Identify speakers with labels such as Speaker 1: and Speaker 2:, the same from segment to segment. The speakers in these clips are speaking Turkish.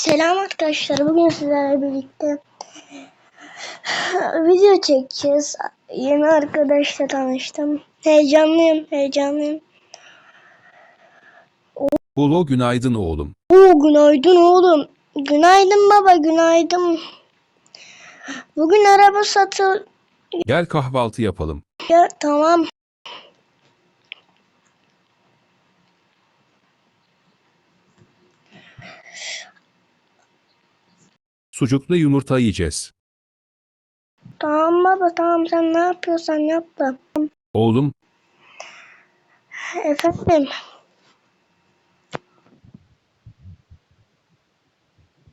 Speaker 1: Selam arkadaşlar. Bugün sizlerle birlikte video çekeceğiz. Yeni arkadaşla tanıştım. Heyecanlıyım, heyecanlıyım.
Speaker 2: Bolo günaydın oğlum.
Speaker 1: Oo, günaydın oğlum. Günaydın baba, günaydın. Bugün araba satıl...
Speaker 2: Gel kahvaltı yapalım.
Speaker 1: Ya, tamam.
Speaker 2: Sucuklu yumurta yiyeceğiz.
Speaker 1: Tamam baba, tamam. Sen ne yapıyorsan yap da.
Speaker 2: Oğlum,
Speaker 1: Efendim,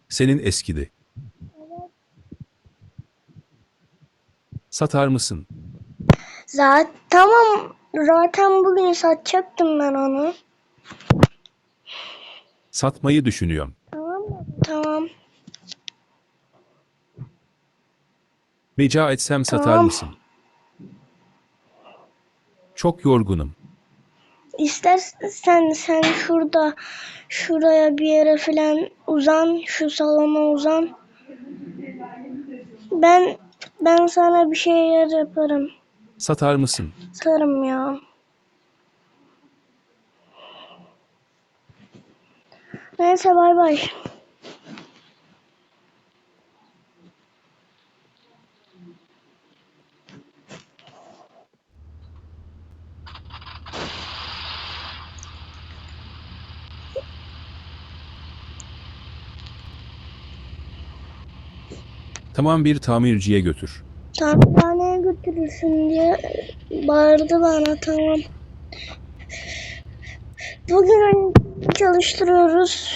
Speaker 2: senin eskidi. Satar mısın?
Speaker 1: zaten tamam. Zaten bugün satacaktım ben onu.
Speaker 2: Satmayı düşünüyorum.
Speaker 1: Tamam mı? Tamam.
Speaker 2: Rica etsem satar
Speaker 1: Tamam.
Speaker 2: mısın? Çok yorgunum.
Speaker 1: İstersen sen şurada şuraya bir yere falan uzan, şu salona uzan. Ben ben sana bir şeyler yaparım.
Speaker 2: Satar mısın?
Speaker 1: Sarım ya. Neyse bay bay.
Speaker 2: Tamam bir tamirciye götür.
Speaker 1: Tamirhaneye götürürsün diye bağırdı bana tamam. Bugün çalıştırıyoruz.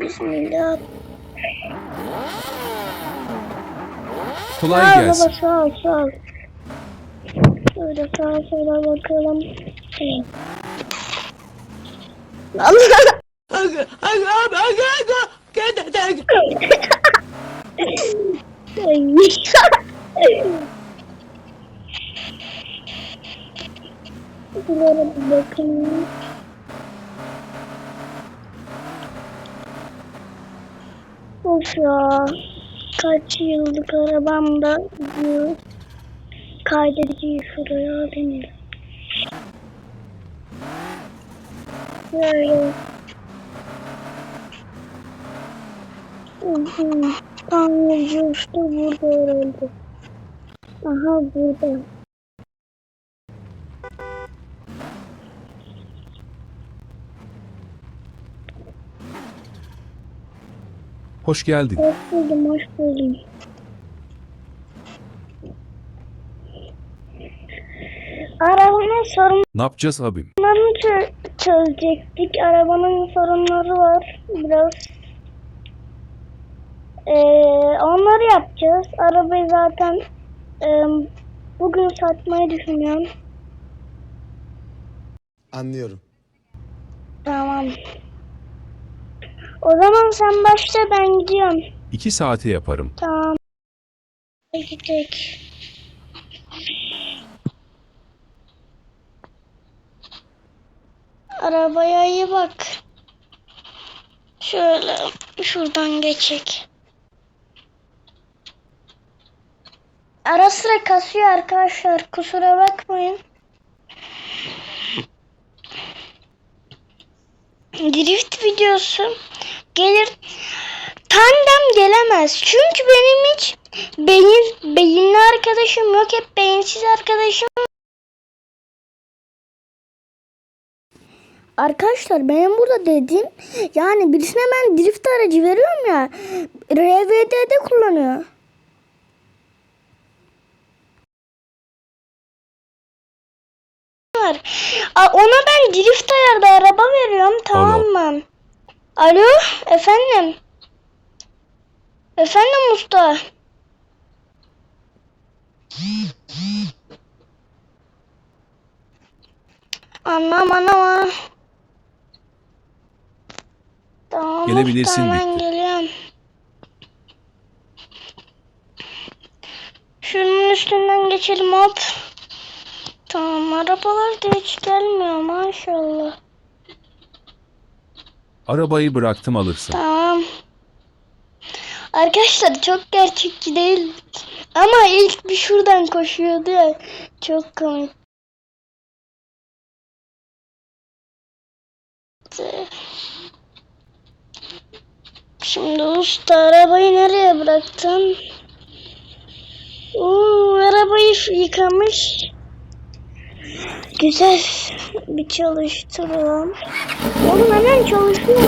Speaker 1: Bismillah.
Speaker 2: Kolay
Speaker 1: Sağ ol
Speaker 2: gelsin.
Speaker 1: baba sağ ol sağ ol. Şöyle sağa sola bakalım. Allah! Bunlara bir bakın. Of ya. Kaç yıllık arabamda gidiyor. Kaydediciyi şuraya alayım. Böyle. Uhum. Tamirci usta burada herhalde. Aha burada.
Speaker 2: Hoş geldin.
Speaker 1: Hoş buldum, hoş buldum. Arabanın sorunlarını
Speaker 2: Ne yapacağız abim?
Speaker 1: çö- çözecektik. Arabanın sorunları var biraz. Ee, onları yapacağız. Arabayı zaten e, bugün satmayı düşünüyorum.
Speaker 3: Anlıyorum.
Speaker 1: Tamam. O zaman sen başla ben gidiyorum.
Speaker 2: İki saate yaparım.
Speaker 1: Tamam. Peki tek. Arabaya iyi bak. Şöyle şuradan geçek. Ara sıra kasıyor arkadaşlar. Kusura bakmayın. Drift videosu gelir Tandem gelemez. Çünkü benim hiç beyin, beyinli arkadaşım yok. Hep beyinsiz arkadaşım. Arkadaşlar benim burada dediğim yani birisine ben drift aracı veriyorum ya RVD'de kullanıyor. Var. A- Ona ben drift ayarda araba veriyorum tamam mı? Alo efendim. Efendim usta. Anlam anam. Tamam
Speaker 2: Gelebilirsin,
Speaker 1: usta, hemen geliyorum. Şunun üstünden geçelim hop. Arabalar da hiç gelmiyor maşallah.
Speaker 2: Arabayı bıraktım alırsın.
Speaker 1: Tamam. Arkadaşlar çok gerçekçi değil. Ama ilk bir şuradan koşuyordu ya. Çok komik. Şimdi usta arabayı nereye bıraktın? Oo, arabayı yıkamış. Güzel bir çalıştıralım. Oğlum hemen çalışıyor.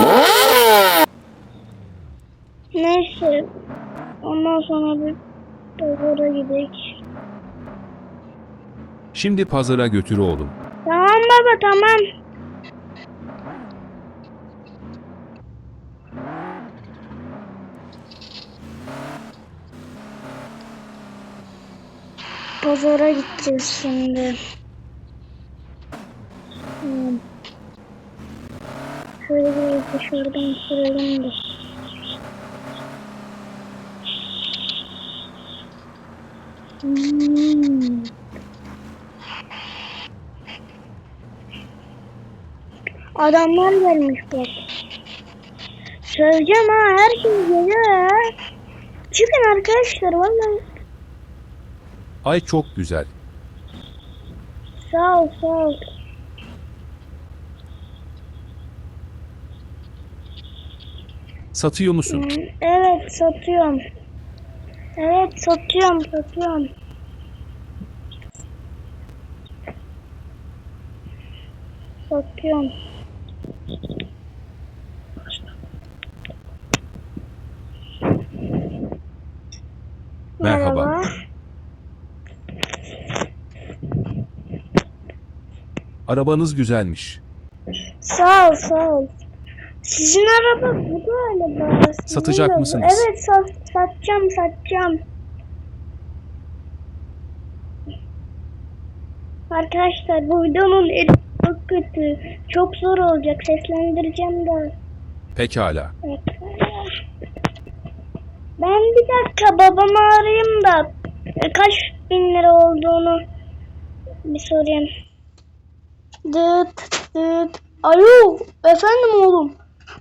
Speaker 1: Neyse. Ondan sonra bir pazara gidelim.
Speaker 2: Şimdi pazara götür oğlum.
Speaker 1: Tamam baba tamam. Pazara gideceğiz şimdi. Şöyle bir dışarıdan soralım da. Hmm. Adamlar gelmiş bak. Söyleyeceğim ha her şey geliyor ya. Çıkın arkadaşlar vallahi.
Speaker 2: Ay çok güzel.
Speaker 1: Sağ ol sağ ol.
Speaker 2: Satıyor musun?
Speaker 1: Evet satıyorum. Evet satıyorum satıyorum. Satıyorum.
Speaker 2: Merhaba. Arabanız güzelmiş.
Speaker 1: Sağ ol sağ ol. Sizin araba bu Sizin
Speaker 2: Satacak mısınız?
Speaker 1: Evet sat, satacağım satacağım. Arkadaşlar bu videonun editi çok kötü. Çok zor olacak. Seslendireceğim de.
Speaker 2: Pekala.
Speaker 1: Ben bir dakika babamı arayayım da e, kaç bin lira olduğunu bir sorayım. Dıt dıt. Alo efendim oğlum.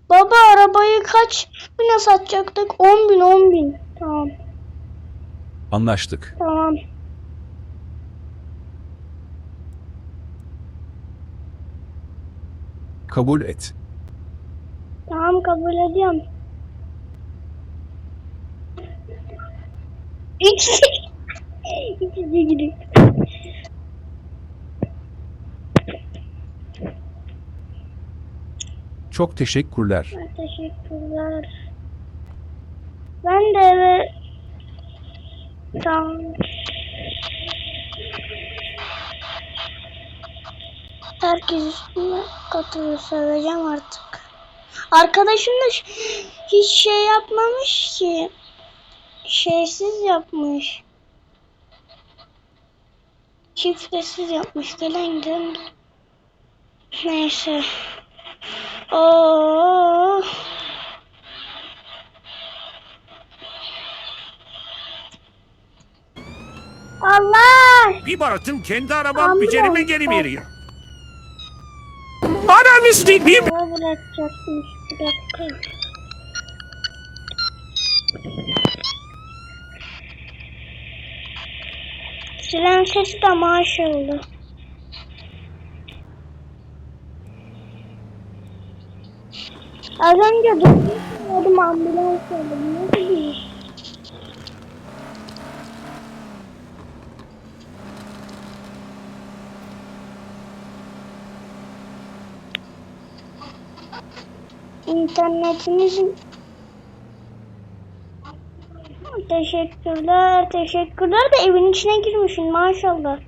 Speaker 1: Baba arabayı kaç bine satacaktık? 10 bin 10 bin. Tamam
Speaker 2: Anlaştık.
Speaker 1: tamam.
Speaker 2: Kabul et.
Speaker 1: Tamam kabul ediyorum. İkisi. İkisi gidiyor.
Speaker 2: Çok teşekkürler.
Speaker 1: Teşekkürler. Ben de eve tamam. Herkes üstüne katılıyor söyleyeceğim artık. Arkadaşım da hiç şey yapmamış ki. Şeysiz yapmış. Şifresiz yapmış. Gelen giden. Neyse. Oo. Allah!
Speaker 3: Bir baktım kendi arabam
Speaker 1: Ambulans.
Speaker 3: becerime geri veriyor. Ananı sikeyim.
Speaker 1: Siren sesi de maaş oldu. Az önce durdum ambulans oldu. Ne bileyim. İnternetimizin Teşekkürler, teşekkürler de evin içine girmişsin maşallah.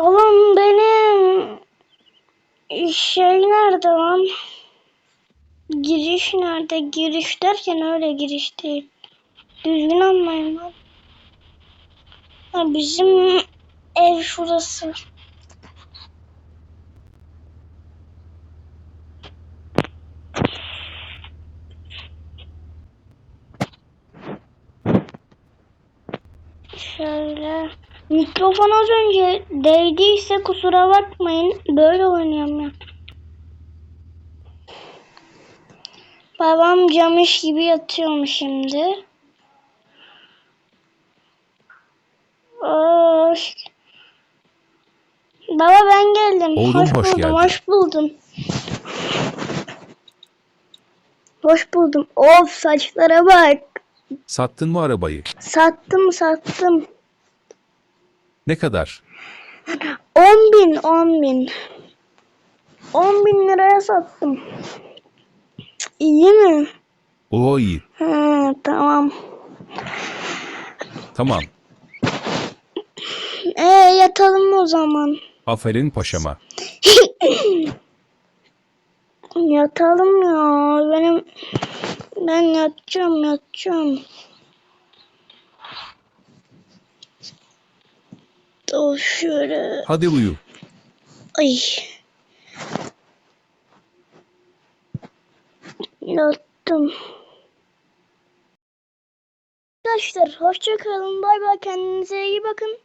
Speaker 1: Oğlum benim şey nerede lan? Giriş nerede? Giriş derken öyle giriş değil. Düzgün anlayın lan. Ha, bizim ev şurası. Şöyle Mikrofon az önce değdiyse kusura bakmayın. Böyle oynuyorum ya. Babam camış gibi yatıyorum şimdi. Of. Baba ben geldim.
Speaker 2: Oğlum,
Speaker 1: hoş,
Speaker 2: hoş
Speaker 1: buldum,
Speaker 2: geldin.
Speaker 1: hoş buldum. Hoş buldum. Of saçlara bak.
Speaker 2: Sattın mı arabayı?
Speaker 1: Sattım sattım.
Speaker 2: Ne kadar?
Speaker 1: 10 bin 10 bin. 10 bin liraya sattım. İyi mi?
Speaker 2: Oo iyi.
Speaker 1: Ha, tamam.
Speaker 2: Tamam.
Speaker 1: E yatalım o zaman.
Speaker 2: Aferin paşama.
Speaker 1: Yatalım ya. Benim ben yatacağım yatacağım. Şöyle.
Speaker 2: Hadi uyu.
Speaker 1: Ay. Yattım. Arkadaşlar hoşça kalın. Bay bay kendinize iyi bakın.